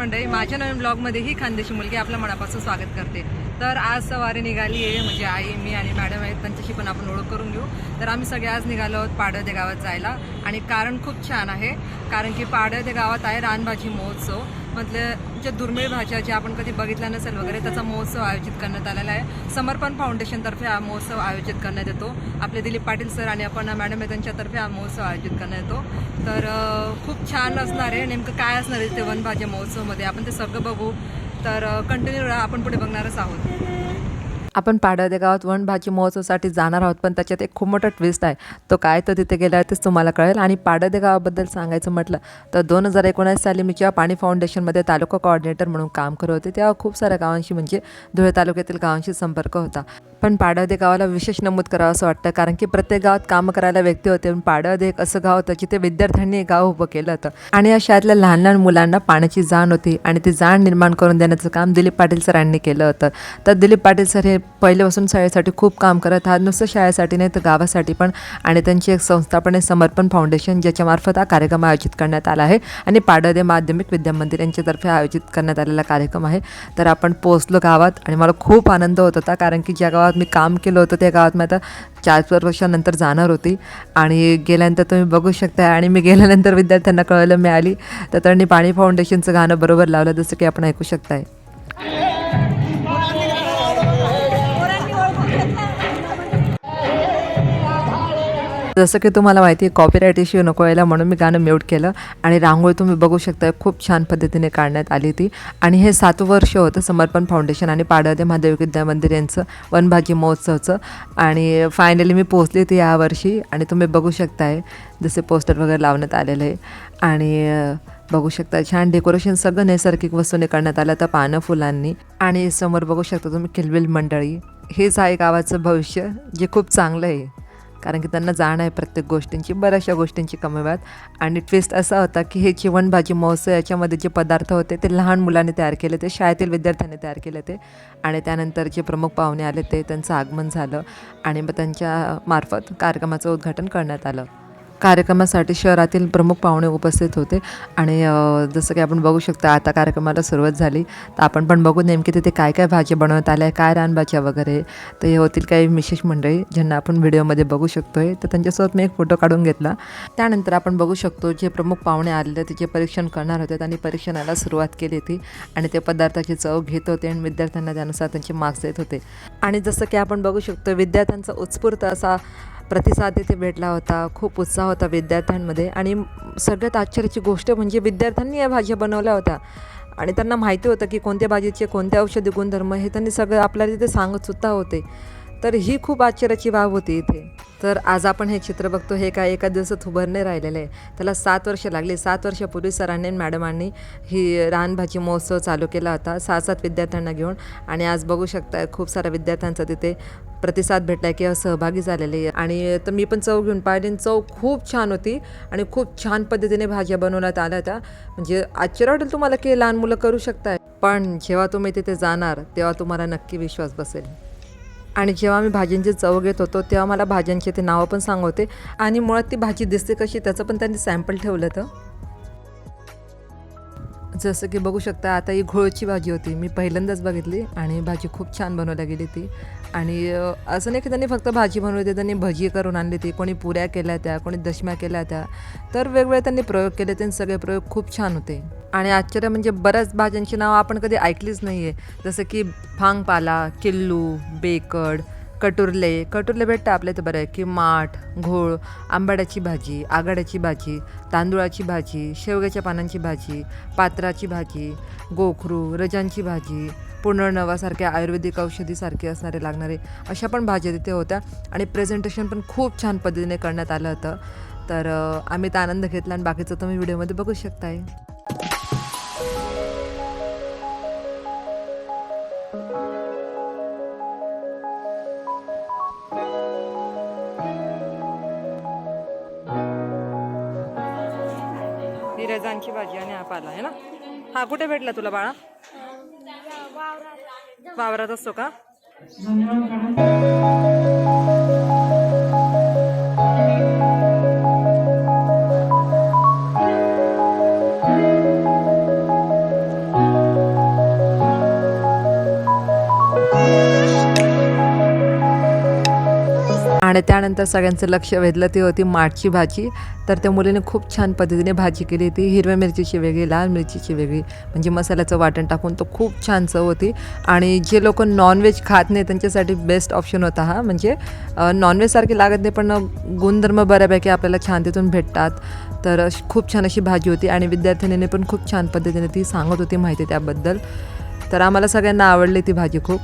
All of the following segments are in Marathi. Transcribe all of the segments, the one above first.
मंडळी माझ्या नवीन ब्लॉगमध्ये ही खानदेशी मुलगी आपल्या मनापासून स्वागत करते. तर आज सवारी निघाली आहे म्हणजे आई मी आणि मॅडम आहेत त्यांच्याशी पण आपण ओळख करून घेऊ. तर आम्ही सगळे आज निघालो आहोत पाडळदे गावात जायला. आणि कारण खूप छान आहे कारण की पाडळदे गावात आहे रानभाजी महोत्सव. म्हटलं ज्या दुर्मिळ भाज्या ज्या आपण कधी बघितल्या नसेल वगैरे त्याचा महोत्सव आयोजित करण्यात आलेला आहे. समर्पण फाउंडेशनतर्फे हा महोत्सव आयोजित करण्यात येतो. आपले दिलीप पाटील सर आणि आपण मॅडम आहे त्यांच्यातर्फे हा महोत्सव आयोजित करण्यात येतो. तर खूप छान असणार आहे. नेमकं काय असणार आहे ते वनभाज्या महोत्सवमध्ये? आपण ते सगळं बघू. तर कंटिन्यू आपण पुढे बघणारच आहोत. आपण पाडळदे गावात वनभाजी महोत्सवासाठी जाणार आहोत पण त्याच्यात एक खूप मोठा ट्विस्ट आहे. तो काय तर तिथे गेल्यावर तेच तुम्हाला कळेल. आणि पाडळदे गावाबद्दल सांगायचं म्हटलं तर दोन हजार एकोणीस साली मी जेव्हा पाणी फाउंडेशनमध्ये तालुका कोऑर्डिनेटर म्हणून काम करत होते तेव्हा खूप साऱ्या गावांशी म्हणजे धुळे तालुक्यातील गावांशी संपर्क होता. पण पाडळदे गावाला विशेष नमूद करावं असं वाटतं. कारण की प्रत्येक गावात कामं करायला व्यक्ती होते. पण पाडळदे एक असं गाव होतं जिथे विद्यार्थ्यांनी एक गाव उभं केलं होतं. आणि या शाळेतल्या लहान लहान मुलांना पाण्याची जाण होती आणि ती जाण निर्माण करून देण्याचं काम दिलीप पाटील सरांनी केलं होतं. तर दिलीप पाटील सर हे पहिल्यापासून शाळेसाठी खूप काम करत आहात. नुसतं शाळेसाठी नाही तर गावासाठी पण आणि त्यांची एक संस्था पण आहे समर्पण फाउंडेशन ज्याच्यामार्फत हा कार्यक्रम आयोजित करण्यात आला आहे. आणि पाडळदे माध्यमिक विद्यामंदिर यांच्यातर्फे आयोजित करण्यात आलेला कार्यक्रम आहे. तर आपण पोहोचलो गावात आणि मला खूप आनंद होत होता कारण की ज्या गावात मी काम केलं होतं त्या गावात मी आता चार पाच वर्षानंतर जाणार होती. आणि गेल्यानंतर तुम्ही बघू शकता आणि मी गेल्यानंतर विद्यार्थ्यांना कळलं मिळाली. तर त्यांनी पाणी फाउंडेशनचं गाणं बरोबर लावलं जसं की आपण ऐकू शकताय. जसं की तुम्हाला माहिती आहे कॉपीराईट इश्यू नको यायला म्हणून मी गाणं म्यूट केलं आणि रांगोळी तुम्ही बघू शकता खूप छान पद्धतीने काढण्यात आली ती आणि हे सात वर्ष होतं समर्पण फाउंडेशन आणि पाडळदे महादेव विद्या मंदिर यांचं वनभाजी महोत्सवचं. आणि फायनली मी पोचली होती यावर्षी आणि तुम्ही बघू शकताय जसे पोस्टर वगैरे लावण्यात आलेलं आहे. आणि बघू शकता छान डेकोरेशन सगळं नैसर्गिक वस्तूने करण्यात आलं तर पानं फुलांनी. आणि समोर बघू शकता तुम्ही किलबिल मंडळी. हेच आहे गावाचं भविष्य जे खूप चांगलं आहे. कारण की त्यांना जाण आहे प्रत्येक गोष्टींची बऱ्याचशा गोष्टींची कमी वेळात. आणि ट्विस्ट असा होता की हे चिवणभाजी भाजी महोत्सव याच्यामध्ये जे पदार्थ होते ते लहान मुलांनी तयार केले ते शाळेतील विद्यार्थ्यांनी तयार केले ते आणि त्यानंतर जे प्रमुख पाहुणे आले ते त्यांचं आगमन झालं. आणि मग त्यांच्या मार्फत कार्यक्रमाचं उद्घाटन करण्यात आलं. कार्यक्रमासाठी शहरातील प्रमुख पाहुणे उपस्थित होते. आणि जसं की आपण बघू शकता आता कार्यक्रमाला सुरुवात झाली. तर आपण पण बघू नेमकी तिथे काय काय भाज्या बनवण्यात आल्या काय रानभाज्या वगैरे. तर हे होतील काही विशेष मंडळी ज्यांना आपण व्हिडिओमध्ये बघू शकतोय. तर त्यांच्यासोबत मी एक फोटो काढून घेतला. त्यानंतर आपण बघू शकतो जे प्रमुख पाहुणे आलेले तिचे परीक्षण करणार होते त्यांनी परीक्षणाला सुरुवात केली होती. आणि ते पदार्थाची चव घेत होते आणि विद्यार्थ्यांना त्यानुसार त्यांचे मार्क्स देत होते. आणि जसं की आपण बघू शकतो विद्यार्थ्यांचा उत्स्फूर्त असा प्रतिसाद इथे भेटला होता खूप उत्साह होता विद्यार्थ्यांमध्ये. आणि सगळ्यात आश्चर्याची गोष्ट म्हणजे विद्यार्थ्यांनी या भाज्या बनवल्या होत्या. आणि त्यांना माहिती होतं की कोणत्या भाजीचे कोणते औषधी गुणधर्म हे त्यांनी सगळं आपल्याला तिथे सांगतसुद्धा होते. तर ही खूप आश्चर्याची बाब होती इथे. तर आज आपण हे चित्र बघतो हे काय एका दिवसात उभारणे राहिलेलं आहे. त्याला सात वर्ष लागली. सात वर्षापूर्वी सरांनी मॅडमांनी ही रानभाजी महोत्सव चालू केला होता. सात सात विद्यार्थ्यांना घेऊन. आणि आज बघू शकता खूप साऱ्या विद्यार्थ्यांचा तिथे प्रतिसाद भेटला किंवा सहभागी झालेले आहे. आणि तर मी पण चव घेऊन पाहिली आणि चव खूप छान होती आणि खूप छान पद्धतीने भाज्या बनवण्यात आल्या होत्या. म्हणजे आश्चर्य वाटेल तुम्हाला की लहान मुलं करू शकताय. पण जेव्हा तुम्ही तिथे जाणार तेव्हा तुम्हाला नक्की विश्वास बसेल. आणि जेव्हा मी भाज्यांची चव घेत होतो तेव्हा मला भाज्यांचे ते नावं पण सांगवते. आणि मुळात ती भाजी दिसते कशी त्याचं पण त्यांनी सॅम्पल ठेवलं होतं. जसं की बघू शकता आता ही घोळची भाजी होती. मी पहिल्यांदाच बघितली आणि भाजी खूप छान बनवल्या गेली ती. आणि असं नाही की त्यांनी फक्त भाजी बनवली होती त्यांनी भजी करून आणली ती कोणी पुऱ्या केल्या त्या कोणी दशम्या केल्या त्या तर वेगवेगळे त्यांनी प्रयोग केले ते सगळे प्रयोग खूप छान होते. आणि आश्चर्य म्हणजे बऱ्याच भाज्यांची नावं आपण कधी ऐकलीच नाही आहे जसं की भांगपाला किल्लू बेकड कटुरले कटुरले भेटतं आपल्या इथं बरं आहे की माठ घोळ आंबाड्याची भाजी आगाड्याची भाजी तांदूळाची भाजी शेवग्याच्या पानांची भाजी पात्राची भाजी गोखरू रजांची भाजी पुनर्नवासारख्या आयुर्वेदिक औषधीसारखे असणारे लागणारे अशा पण भाज्या तिथे होत्या. आणि प्रेझेंटेशन पण खूप छान पद्धतीने करण्यात आलं होतं. तर आम्ही तर आनंद घेतला आणि बाकीचं तुम्ही व्हिडिओमध्ये बघू शकताय. ही भाजी आणि हा पाला आहे ना? हा कुठे भेटला तुला बाळा? वावरात असतो का? आणि त्यानंतर सगळ्यांचं लक्ष वेधलं ती होती माठची भाजी. तर त्या मुलीने खूप छान पद्धतीने भाजी केली होती. हिरव्या मिरचीची वेगळी लाल मिरचीची वेगळी. म्हणजे मसाल्याचं वाटण टाकून तो खूप छान चव होती. आणि जे लोक नॉनव्हेज खात नाही त्यांच्यासाठी बेस्ट ऑप्शन होता हा. म्हणजे नॉनव्हेजसारखी लागत नाही पण गुणधर्म बऱ्यापैकी आपल्याला छान तिथून भेटतात. तर अशी खूप छान अशी भाजी होती आणि विद्यार्थिनीने पण खूप छान पद्धतीने ती सांगत होती माहिती त्याबद्दल. तर आम्हाला सगळ्यांना आवडली ती भाजी खूप.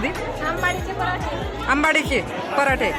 दीदी? आंबाडीचे पराठे.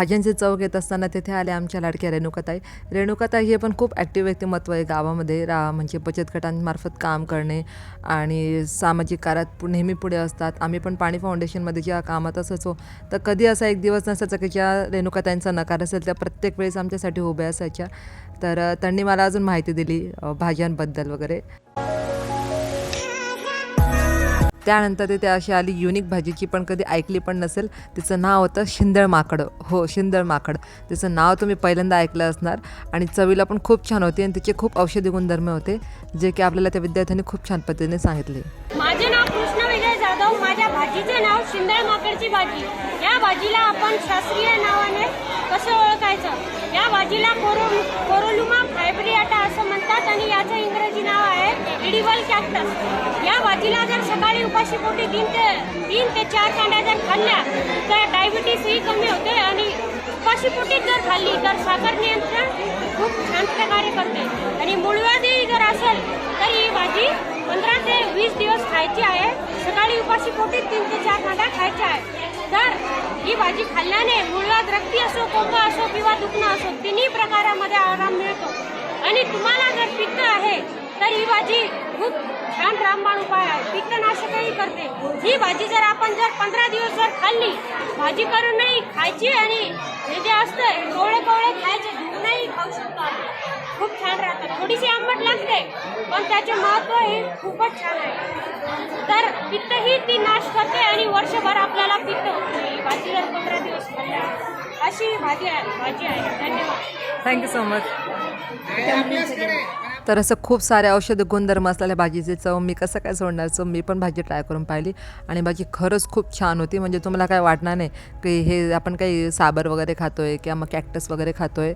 भाज्यांचे चव घेत असताना तिथे आले आमच्या लाडक्या रेणुकाताई. रेणुकाताई हे पण खूप ॲक्टिव्ह व्यक्तिमत्व आहे गावामध्ये. रा म्हणजे बचत गटांमार्फत काम करणे आणि सामाजिक कार्यात पु- नेहमी पुढे असतात. आम्ही पण पाणी फाउंडेशनमध्ये ज्या कामात असायचो तर कधी असा एक दिवस नसायचा की ज्या रेणुकाताईंचा नकार असेल त्या प्रत्येक वेळेस आमच्यासाठी उभ्या असायच्या. तर त्यांनी मला अजून माहिती दिली भाज्यांबद्दल वगैरे. त्यानंतर तिथे अशी आली युनिक भाजीची पण कधी ऐकली पण नसेल. तिचं नाव होतं शिंदळ माकड. हो शिंदळ माकड. तिचं नाव तुम्ही पहिल्यांदा ऐकलं असणार. आणि चवीला पण खूप छान होती आणि तिचे खूप औषधी गुणधर्म होते जे की आपल्याला त्या विद्यार्थ्यांनी खूप छान पद्धतीने सांगितले. माझे नाव कृष्ण विजय जाधव. माझ्या भाजीचे नाव शिंदळ माकडची भाजी. या भाजीला आपण शास्त्रीय नावाने कसं ओळखायचं? या भाजीला कोरो कोरोलुमा फायब्रियाटा असं म्हणतात आणि याचं इंग्रजी नाव आहे इडिबल कॅक्टस. या भाजीला जर सकाळी उपाशी पोटी तीन ते तीन ते चार कांड्या जर खाल्ल्या तर डायबिटीस ही कमी होते आणि उपाशी पोटी जर खाल्ली तर साखर नियंत्रण खूप छान प्रकारे करते. आणि मूळव्याधी जर असेल तर ही भाजी पंधरा ते वीस दिवस खायची आहे. सकाळी उपाशी पोटी तीन ते चार कांड्या खायच्या आहे. तर ही भाजी खाल्ल्याने मुळात रक्ती असो कोंब असो किंवा दुखणं असो तिन्ही प्रकारामध्ये आराम मिळतो. आणि तुम्हाला जर पित्त आहे तर ही भाजी खूप छान रामबाण उपाय आहे. पित्तनाशकही करते. ही भाजी जर आपण जर पंधरा दिवस जर खाल्ली भाजी करून नाही खायची आणि हे जे असतं कोवळे कोवळे खायचे नाही खाऊ शकतो आपण. खूप छान राहतात. थोडीशी आंबट लागते पण त्याचे महत्त्व हे खूपच छान आहे. तर पित्त ही ती नाश करते आणि वर्षभर आपल्याला पित्त होत नाही. भाजी जर पंधरा दिवस अशी भाजी आहे भाजी आहे. धन्यवाद. थँक्यू सो मच तर असं खूप सारे औषध गुणधर्म असलेल्या भाजीची चव मी कसं काय सोडणार? चव मी पण भाजी ट्राय करून पाहिली. आणि भाजी खरंच खूप छान होती. म्हणजे तुम्हाला काय वाटणार नाही की हे आपण काही साबर वगैरे खातो आहे किंवा मग कॅक्टस वगैरे खातो आहे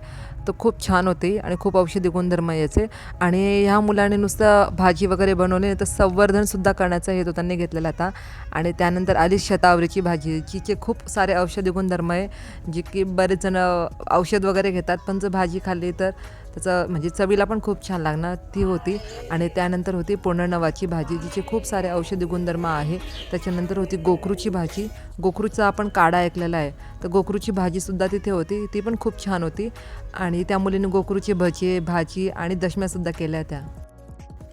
तर खूप छान होती आणि खूप औषधी गुणधर्म याचे. आणि ह्या मुलाने नुसतं भाजी वगैरे बनवली तर संवर्धनसुद्धा करण्याचा हेतू त्यांनी घेतलेला होता. आणि त्यानंतर आली शतावरीची भाजी जिचे खूप सारे औषधी गुणधर्म आहे. जी की बरेच जण औषध वगैरे घेतात. पण जर भाजी खाल्ली तर त्याचं म्हणजे चवीला पण खूप छान लागणार ती होती. आणि त्यानंतर होती पुनर्नवाची भाजी जिचे खूप सारे औषधी गुणधर्म आहे. त्याच्यानंतर होती गोखरूची भाजी. गोखरूचा आपण काढा ऐकलेला आहे. तर गोखरूची भाजीसुद्धा तिथे होती. ती पण खूप छान होती. आणि त्या मुलीने गोखरूची भजे भाजी आणि दशम्यासुद्धा केल्या त्या.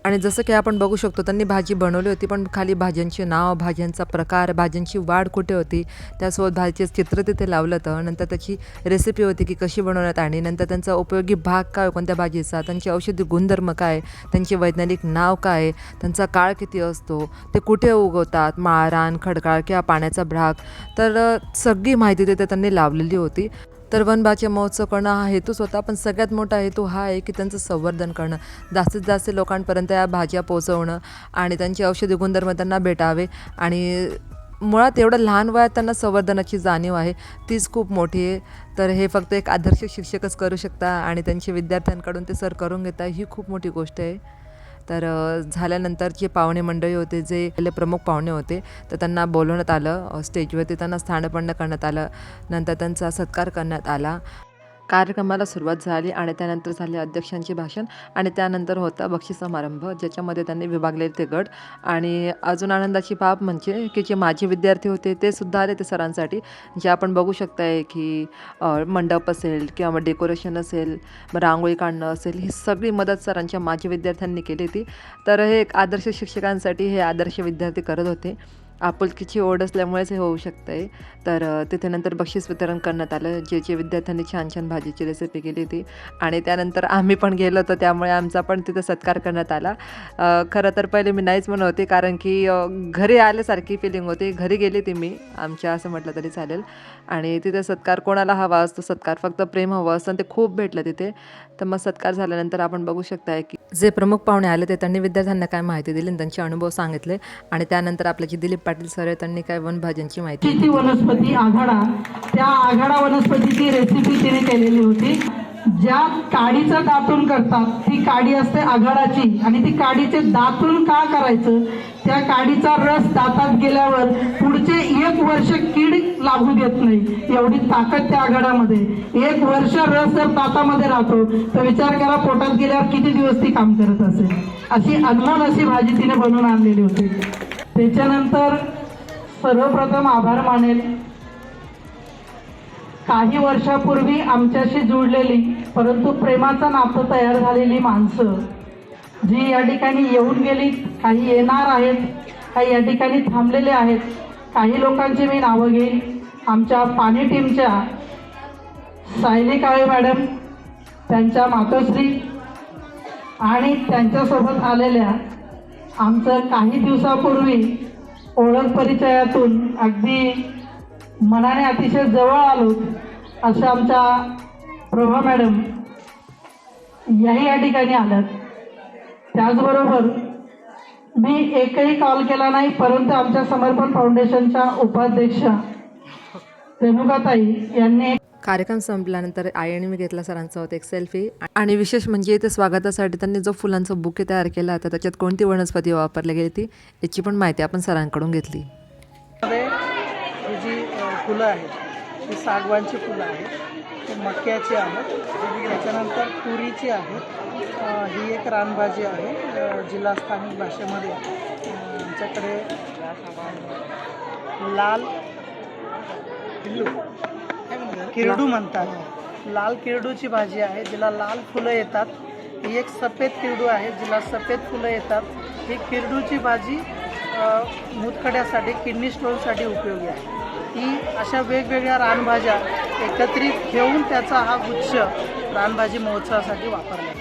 आणि जसं की आपण बघू शकतो त्यांनी भाजी बनवली होती पण खाली भाज्यांचे नाव भाज्यांचा प्रकार भाज्यांची वाढ कुठे होती त्यासोबत भाजीचे चित्र तिथे लावलं होतं. नंतर त्याची रेसिपी होती की कशी बनवण्यात आणि नंतर त्यांचा उपयोगी भाग काय कोणत्या भाजीचा त्यांचे औषधी गुणधर्म काय त्यांचे वैज्ञानिक नाव काय त्यांचा काळ किती असतो ते कुठे उगवतात माळरान खडकाळ किंवा पाण्याचा भाग तर सगळी माहिती तिथे त्यांनी लावलेली होती. तर वनबाचे महोत्सव करणं हा हेतूच होता पण सगळ्यात मोठा हेतू हा आहे की त्यांचं संवर्धन करणं. जास्तीत जास्त लोकांपर्यंत या भाज्या पोचवणं आणि त्यांचे औषधी गुणधर्म त्यांना भेटावे आणि मुळात एवढं लहान वयात त्यांना संवर्धनाची जाणीव आहे. तीच खूप मोठी आहे. तर हे फक्त एक आदर्श शिक्षकच करू शकता आणि त्यांचे विद्यार्थ्यांकडून ते सर करून घेता ही खूप मोठी गोष्ट आहे. तर झाल्यानंतर जे पाहुणे मंडळी होते जे आपले प्रमुख पाहुणे होते तर त्यांना बोलवण्यात आलं. स्टेजवरती त्यांना स्थानपन्न करण्यात आलं. नंतर त्यांचा सत्कार करण्यात आला. कार्यक्रमाला सुरुवात झाली आणि त्यानंतर झाले अध्यक्षांचे भाषण आणि त्यानंतर होता बक्षीस समारंभ ज्याच्यामध्ये त्यांनी विभागले ते गट आणि अजून आनंदाची बाब म्हणजे की जे माझे विद्यार्थी होते ते सुद्धा आले ते सरांसाठी जे आपण बघू शकताय की मंडप असेल किंवा मग डेकोरेशन असेल रांगोळी काढणं असेल ही सगळी मदत सरांच्या माझ्या विद्यार्थ्यांनी केली होती. तर हे एक आदर्श शिक्षकांसाठी हे आदर्श विद्यार्थी करत होते. आपुलकीची ओढ असल्यामुळेच हे होऊ शकतं आहे तर तिथे नंतर बक्षीस वितरण करण्यात आलं. जे जे विद्यार्थ्यांनी छान छान भाजीची रेसिपी केली होती. आणि त्यानंतर आम्ही पण गेलो होतो. त्यामुळे आमचा पण तिथे सत्कार करण्यात आला. खरं तर पहिले मी नाहीच म्हणत होते. कारण की घरी आल्यासारखी फिलिंग होती. घरी गेली ती मी. आमच्या असं म्हटलं तरी चालेल. आणि तिथे सत्कार कोणाला हवा असतो? सत्कार फक्त प्रेम हवं असतं. आणि ते खूप भेटलं तिथे. तर मग सत्कार झाल्यानंतर आपण बघू शकताय की जे प्रमुख पाहुणे आले ते त्यांनी विद्यार्थ्यांना काय माहिती दिली आणि त्यांचे अनुभव सांगितले. आणि त्यानंतर आपले जी दिलीप पाटील सर आहे त्यांनी काय वनभाज्यांची माहिती ती वनस्पती आघाडा त्या आघाडा वनस्पतीची रेसिपी तिने केलेली होती. ज्या काडीचं दातून करतात ती काडी असते आघाडाची. आणि ती काडीचे दातून का करायचं? त्या काडीचा रस दातात गेल्यावर पुढचे एक वर्ष कीड लागू देत नाही. एवढी ताकद त्या आघाड्यामध्ये एक वर्ष रस जर दातामध्ये राहतो तर विचार करा पोटात गेल्यावर किती दिवस ती काम करत असेल? अशी अनमोल अशी भाजी तिने बनवून आणलेली होती. त्याच्यानंतर सर्वप्रथम आभार मानेल. काही वर्षापूर्वी आमच्याशी जुळलेली परंतु प्रेमाचं नातं तयार झालेली माणसं जी या ठिकाणी येऊन गेली काही येणार आहेत काही या ठिकाणी थांबलेले आहेत काही लोकांची मी नावं घेईन आमच्या पाणी टीमच्या सायली काळे मॅडम त्यांच्या मातोश्री आणि त्यांच्यासोबत आलेल्या आमचं काही दिवसापूर्वी ओळख परिचयातून अगदी मनाने अतिशय जवळ आलो असं आमच्या प्रभा मॅडम याही या ठिकाणी आल्यात. त्याचबरोबर मी एकही कॉल केला नाही परंतु आमच्या समर्पण फाउंडेशनच्या उपाध्यक्षा रेणुकाताई यांनी कार्यक्रम संपल्यानंतर आई आणि मी घेतला सरांचा होता एक सेल्फी आणि विशेष म्हणजे इथे स्वागतासाठी त्यांनी जो फुलांचा बुके तयार केला होता त्याच्यात कोणती वनस्पती वापरली गेली ती याची पण माहिती आपण सरांकडून घेतली. जी फुलं आहेत ती सागवानची फुलं आहेत ती मक्याची आहेत त्याच्यानंतर तुरीची आहेत. ही एक रानभाजी आहे जिल्हा स्थानिक भाषेमध्ये. आमच्याकडे लाल किरडू म्हणतात. लाल किरडूची भाजी आहे जिला लाल फुलं येतात. ही एक सफेद किरडू आहे जिला सफेद फुलं येतात. ही किरडूची भाजी मुतखड्यासाठी किडनी स्टोनसाठी उपयोगी आहे. ही अशा वेगवेगळ्या रानभाज्या एकत्रित घेऊन त्याचा हा गुच्छ रानभाजी महोत्सवासाठी वापरला जातो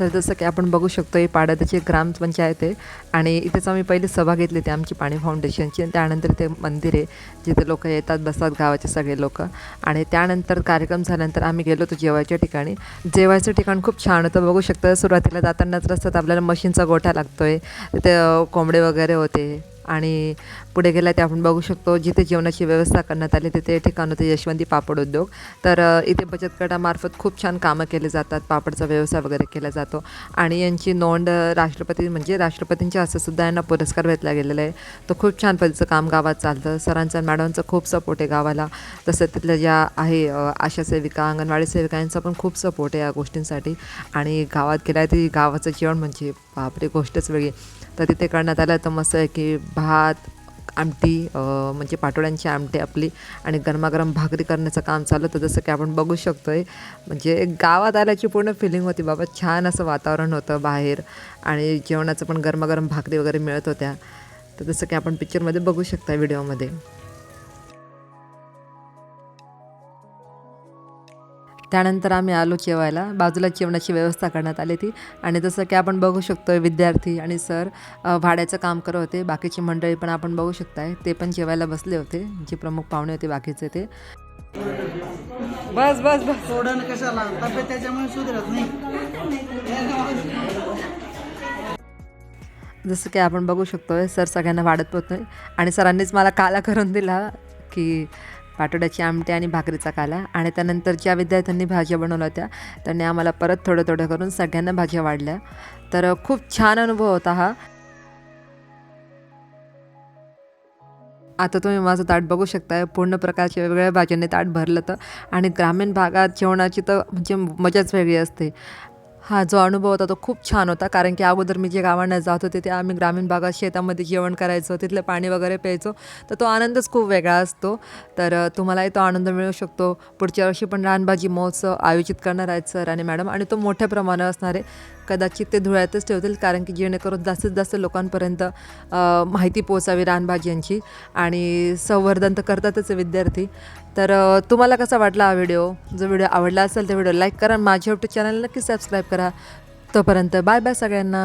तर जसं की आपण बघू शकतो पाडदची ग्रामपंचायत आहे आणि इथेच आम्ही पहिली सभा घेतली होती आमची पाणी फाउंडेशनची आणि त्यानंतर ते मंदिर आहे जिथे लोक येतात बसतात गावाचे सगळे लोक. आणि त्यानंतर कार्यक्रम झाल्यानंतर आम्ही गेलो होतो जेवायच्या ठिकाणी. जेवायचं ठिकाण खूप छान होतं. बघू शकतं सुरुवातीला जातानाच रस्त्यात आपल्याला मशीनचा गोठा लागतो आहे तिथे कोंबडे वगैरे होते. आणि पुढे गेला ते आपण बघू शकतो जिथे जेवणाची व्यवस्था करण्यात आली तिथे ठिकाण होते यशवंती पापड उद्योग. तर इथे बचत गटामार्फत खूप छान कामं केले जातात पापडचा व्यवसाय वगैरे केला जातो. आणि यांची नोंद राष्ट्रपती म्हणजे राष्ट्रपतींच्या हस्ते सुद्धा यांना पुरस्कार भेटला गेलेला आहे. तर खूप छान पद्धतीचं काम गावात चालतं. सरांचा आणि मॅडमचा खूप सपोर्ट आहे गावाला. तसं तिथल्या ज्या आहे आशा सेविका अंगणवाडी सेविका यांचा पण खूप सपोर्ट आहे या गोष्टींसाठी. आणि गावात गेला ती गावाचं जेवण म्हणजे बापरे गोष्टच वेगळी तर तिथे करण्यात आलं. तर मस्त आहे की भात आमटी म्हणजे पाटोळ्यांची आमटी आपली आणि गरमागरम भाकरी करण्याचं काम चालू होतं. जसं की आपण बघू शकतो आहे म्हणजे गावात आल्याची पूर्ण फिलिंग होती बाबा. छान असं वातावरण होतं बाहेर आणि जेवणाचं पण गरमागरम भाकरी वगैरे मिळत होत्या. तर जसं की आपण पिक्चरमध्ये बघू शकता व्हिडिओमध्ये त्यानंतर आम्ही आलो जेवायला बाजूला जेवणाची व्यवस्था करण्यात आली ती आणि जसं की आपण बघू शकतो विद्यार्थी आणि सर भाड्याचं काम करत होते. बाकीची मंडळी पण आपण बघू शकताय. ते पण जेवायला बसले होते. जे प्रमुख पाहुणे होते बाकीचे ते. बस बस बस. सोडण कशाला? तब्येत त्याच्यामुळे सुधरत नाही. जसं की आपण बघू शकतो सर सगळ्यांना वाढत होत नाही आणि सरांनीच मला काला करून दिला की पाटोड्याची आमटी आणि भाकरीचा काला आणि त्यानंतर ज्या विद्यार्थ्यांनी भाज्या बनवल्या होत्या त्यांनी आम्हाला परत थोडं थोडं करून सगळ्यांना भाज्या वाढल्या. तर खूप छान अनुभव होता हा. आता तुम्ही माझं ताट बघू शकताय पूर्ण प्रकारच्या वेगवेगळ्या भाज्यांनी ताट भरलं तर आणि ग्रामीण भागात जेवणाची तर म्हणजे मजाच वेगळी असते. हा जो अनुभव होता तो खूप छान होता. कारण की अगोदर मी जे गावांना जात होते ते आम्ही ग्रामीण भागात शेतामध्ये जेवण करायचो तिथलं पाणी वगैरे प्यायचो. तर तो आनंदच खूप वेगळा असतो. तर तुम्हालाही तो आनंद मिळू शकतो. पुढच्या वर्षी पण रानभाजी महोत्सव आयोजित करणार आहेत सर आणि मॅडम आणि तो मोठ्या प्रमाणावर असणार आहे. कदाचित ते धुळ्यातच ठेवतील कारण की जेणेकरून जास्तीत जास्त लोकांपर्यंत माहिती पोचावी रानभाज्यांची आणि संवर्धन तर करतातच आहे विद्यार्थी. तर तुम्हाला कसा वाटला हा व्हिडिओ? जो व्हिडिओ आवडला असेल तर व्हिडिओ लाईक करा माझ्या यूट्यूब चॅनल नक्की सबस्क्राईब करा. तोपर्यंत बाय बाय सगळ्यांना.